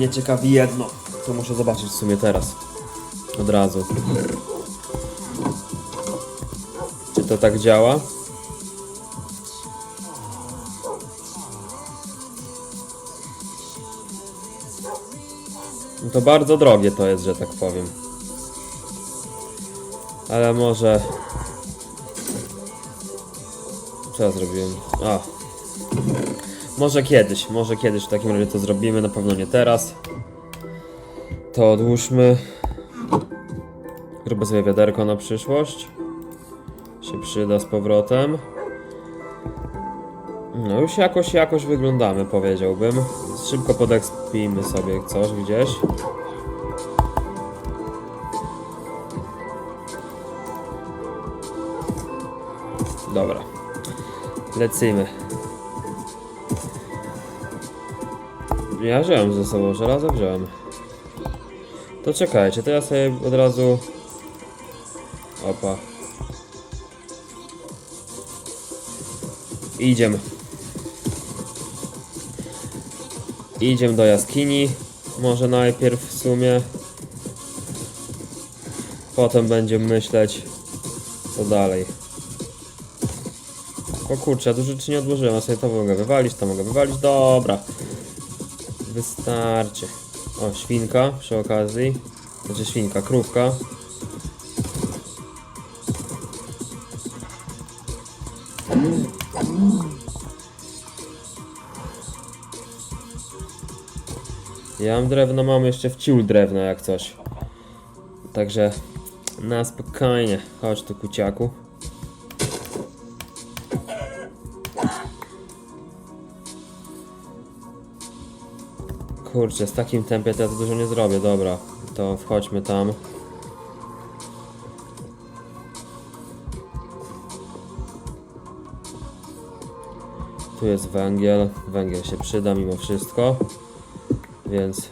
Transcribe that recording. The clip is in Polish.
Mnie ciekawi jedno. To muszę zobaczyć w sumie teraz. Od razu. Czy to tak działa? No to bardzo drogie to jest, że tak powiem. Ale może... Co ja zrobiłem? A. Może kiedyś, może kiedyś w takim razie to zrobimy, na pewno nie teraz. To odłóżmy. Zrobię sobie wiaderko na przyszłość. Się przyda z powrotem. No już jakoś, jakoś wyglądamy, powiedziałbym. Szybko podekspimy sobie coś gdzieś. Dobra. Lecimy. Ja wziąłem ze sobą, żelazo wziąłem. To czekajcie, to ja sobie od razu... Opa. Idziemy. Idziemy do jaskini. Może najpierw w sumie. Potem będziemy myśleć, co dalej. O kurczę, dużo rzeczy nie odłożyłem, a sobie to mogę wywalić, to mogę wywalić. Dobra. Wystarczy. O, świnka przy okazji. Znaczy świnka, krówka. Ja mam drewno, mam jeszcze wciół drewna jak coś. Także na spokojnie. Chodź tu kuciaku. Kurczę, z takim tempie to dużo nie zrobię, dobra. To wchodźmy tam. Tu jest węgiel. Węgiel się przyda mimo wszystko. Więc